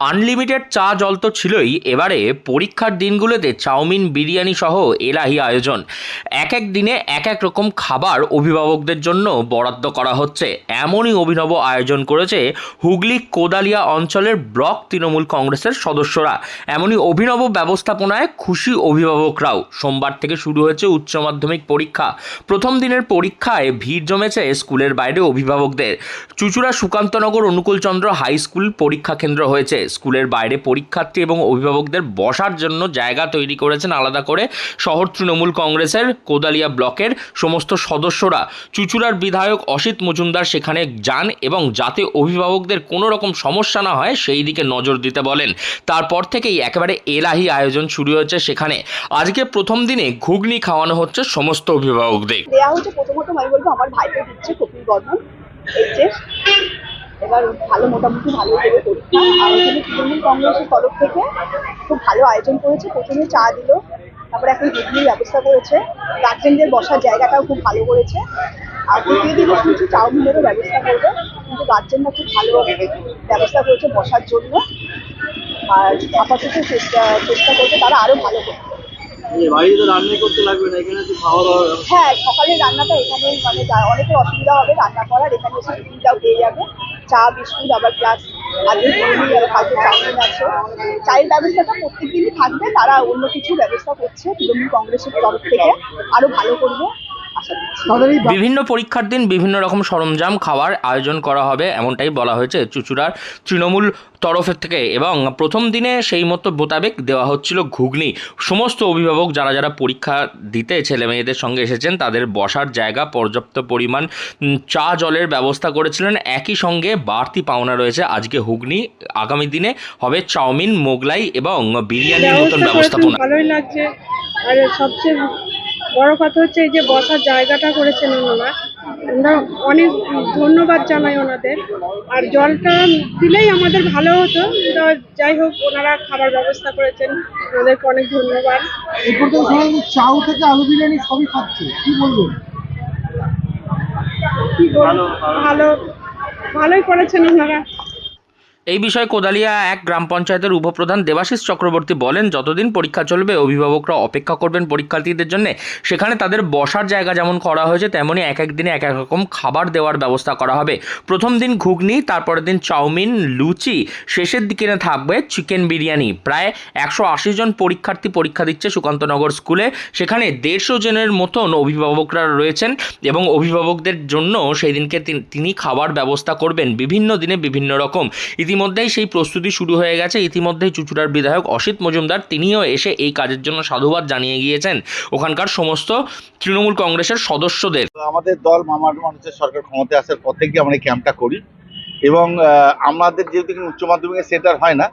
Unlimited চা জল তো ছিলই, এবারে পরীক্ষার দিনগুলোতে চাউমিন, বিরিয়ানি সহ এলাহি আয়োজন। এক এক দিনে এক এক রকম খাবার অভিভাবকদের জন্য বরাদ্দ করা হচ্ছে। এমনই অভিনব আয়োজন করেছে হুগলি কোদালিয়া অঞ্চলের ব্লক তৃণমূল কংগ্রেসের সদস্যরা। এমনই অভিনব ব্যবস্থাপনায় খুশি অভিভাবকরাও। সোমবার থেকে শুরু হয়েছে উচ্চ মাধ্যমিক পরীক্ষা। প্রথম দিনের পরীক্ষায় ভিড় জমেছে স্কুলের বাইরে অভিভাবকদের। চুচুড়া সুকান্তনগর অনুকূলচন্দ্র হাই স্কুল পরীক্ষা কেন্দ্র হয়েছে। স্কুলের বাইরে পরীক্ষার্থী এবং অভিভাবকদের বসার জন্য জায়গা তৈরি করেছেন আলাদা করে শহর তৃণমূল কংগ্রেসের কোদালিয়া ব্লকের সমস্ত সদস্যরা। চুচুড়ার বিধায়ক অসিত মজুমদার সেখানে যান এবং যাতে অভিভাবকদের কোনো রকম সমস্যা না হয় সেই দিকে নজর দিতে বলেন। তারপর থেকেই একেবারে এলাহি আয়োজন শুরু হয়েছে সেখানে। আজকে প্রথম দিনে ঘুগনি খাওয়ানো হচ্ছে সমস্ত অভিভাবকদের। দেওয়া হচ্ছে প্রথমত আমি বলব আমার ভাইকে দিচ্ছে কপিল বর্মন। এবার ভালো মোটামুটি ভালো দেবে পরীক্ষা আর এখানে তৃণমূল কংগ্রেসের তরফ থেকে খুব ভালো আয়োজন করেছে প্রথমে চা দিল তারপরে এখন ঘুগনির ব্যবস্থা করেছে। গার্জেনদের বসার জায়গাটাও খুব ভালো করেছে। আর দ্বিতীয় দিনে শুনছি চাউমিনেরও ব্যবস্থা করবে কিন্তু গার্জেনরা খুব ভালো ব্যবস্থা করেছে বসার জন্য। আর আপাতত চেষ্টা চেষ্টা করছে তারা আরও ভালো করবে হ্যাঁ সকালের রান্নাটা এখানে মানে অনেকের অসুবিধা হবে রান্না করার এখানে এসে টিফিনটাও পেয়ে যাবে। চা, বিস্কুট, আবার প্লাস আলু মুড়ি আর কালকে চাউমিন আছে। চায়ের ব্যবস্থাটা প্রত্যেক দিনই থাকবে, তারা অন্য কিছু ব্যবস্থা করছে, তৃণমূল কংগ্রেসের তরফ থেকে। আরও ভালো করবে। বিভিন্ন পরীক্ষার দিন বিভিন্ন রকম সরঞ্জাম খাওয়ার আয়োজন করা হবে এমনটাই বলা হয়েছে চুচুড়ার তৃণমূল তরফের থেকে। এবং প্রথম দিনে সেই মতো মোতাবেক দেওয়া হচ্ছিল ঘুগনি। সমস্ত অভিভাবক যারা যারা পরীক্ষা দিতে ছেলে মেয়েদের সঙ্গে এসেছেন তাদের বসার জায়গা পর্যাপ্ত পরিমাণ চা জলের ব্যবস্থা করেছিলেন। একই সঙ্গে বাড়তি পাওনা রয়েছে। আজকে হুগনি আগামী দিনে হবে চাউমিন মোগলাই এবং বিরিয়ানির মতন ব্যবস্থাপনা। ভালোই লাগছে। আর সবচেয়ে বড় কথা হচ্ছে এই যে বসার জায়গাটা করেছেন ওনারা। আমরা অনেক ধন্যবাদ জানাই ওনাদের। আর জলটা দিলেই আমাদের ভালো হতো। তা যাই হোক ওনারা খাবার ব্যবস্থা করেছেন। ওনাদেরকে অনেক ধন্যবাদ। এরপর তো সবাই চাউ থেকে আলু বিরিয়ানি সবই খাচ্ছে। কি বলবেন? কি বলব? ভালো ভালোই করেছেন ওনারা। এই বিষয়ে কোদালিয়া এক গ্রাম পঞ্চায়েতের উপপ্রধান দেবাশিস চক্রবর্তী বলেন, যতদিন পরীক্ষা চলবে, অভিভাবকরা অপেক্ষা করবেন পরীক্ষার্থীদের জন্য। সেখানে তাদের বসার জায়গা যেমন করা হয়েছে তেমনই এক এক দিনে এক এক রকম খাবার দেওয়ার ব্যবস্থা করা হবে। প্রথম দিন ঘুগনি, তারপরের দিন চাউমিন, লুচি, শেষের দিকে থাকবে চিকেন বিরিয়ানি। প্রায় একশো আশি জন পরীক্ষার্থী পরীক্ষা দিচ্ছে সুকান্তনগর স্কুলে। সেখানে দেড়শো জনের মতন অভিভাবকরা রয়েছেন এবং অভিভাবকদের জন্য সেই দিনকে তিনি খাবার ব্যবস্থা করবেন। বিভিন্ন দিনে বিভিন্ন রকম। ইতিমধ্যেই সেই প্রস্তুতি শুরু হয়ে গেছে। ইতিমধ্যেই চুচুড়ার বিধায়ক অসিত মজুমদার তিনিও এসে এই কাজের জন্য সাধুবাদ জানিয়ে গিয়েছেন। ওখানকার সমস্ত তৃণমূল কংগ্রেসের সদস্যদের। আমাদের দল মামার মানুষের সরকার ক্ষমতায় আসার পর থেকে আমরা এই ক্যাম্পটা করি এবং আমাদের যেহেতু উচ্চ মাধ্যমিকের সেন্টার হয় না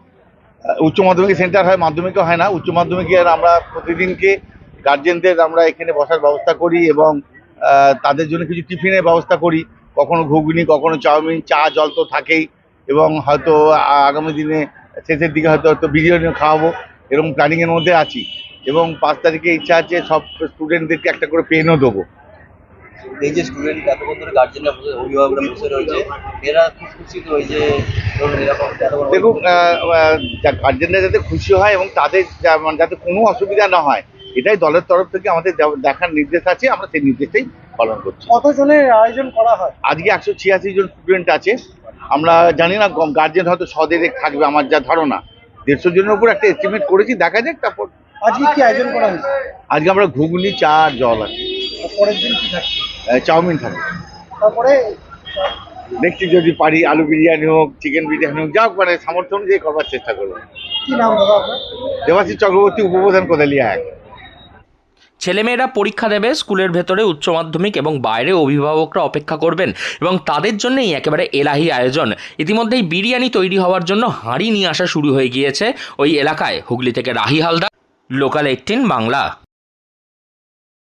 উচ্চ মাধ্যমিক সেন্টার হয়, মাধ্যমিকও হয় না, উচ্চ মাধ্যমিকের আমরা প্রতিদিনকে গার্জেনদের আমরা এখানে বসার ব্যবস্থা করি এবং তাদের জন্য কিছু টিফিনের ব্যবস্থা করি। কখনো ঘুগনি, কখনো চাউমিন, চা, জল তো থাকেই। এবং হয়তো আগামী দিনে শেষের দিকে হয়তো হয়তো বিরিয়ানি খাওয়াবো এরকম প্ল্যানিংয়ের মধ্যে আছি। এবং পাঁচ তারিখে ইচ্ছা আছে সব স্টুডেন্টদেরকে একটা করে পেনও দেবো। এই যে স্টুডেন্ট এতক্ষণ ধরে গার্জেনরা বসে অভিভাবকরা বসে রয়েছে এরা খুব খুশি তো এই যে দেখুন গার্জেনরা যাতে খুশি হয় এবং তাদের মানে যাতে কোনো অসুবিধা না হয় এটাই দলের তরফ থেকে আমাদের দেখার নির্দেশ আছে আমরা সেই নির্দেশটাই পালন করছি। কতজনের আয়োজন করা হয়? আজকে একশো ছিয়াশি জন স্টুডেন্ট আছে আমরা জানি না গার্জেন হয়তো সদেরে থাকবে আমার যা ধারণা। দেড়শো জনের উপর একটা এস্টিমেট করেছি দেখা যাক তারপর আজকে কি আয়োজন করা হয়েছে? আজকে আমরা ঘুগনি চা আর জল আছে পরের দিন কি থাকছে চাউমিন থাকবে। তারপরে দেখছি যদি পারি আলু বিরিয়ানি হোক চিকেন বিরিয়ানি হোক যা হোক মানে সামর্থ্য অনুযায়ী করবার চেষ্টা করব। কি নাম দাদা আপনার? দেবাশিস চক্রবর্তী উপপ্রধান কোদালিয়া এক। ছেলেমেয়েরা পরীক্ষা দেবে, স্কুলের ভেতরে উচ্চ মাধ্যমিক এবং বাইরে অভিভাবকরা অপেক্ষা করবেন এবং তাদের জন্যই একেবারে এলাহি আয়োজন। ইতিমধ্যেই বিরিয়ানি তৈরি হওয়ার জন্য হাঁড়ি নিয়ে আসা শুরু হয়ে গিয়েছে। ওই এলাকায় হুগলি থেকে রাহি হালদার লোকাল এইটিন বাংলা।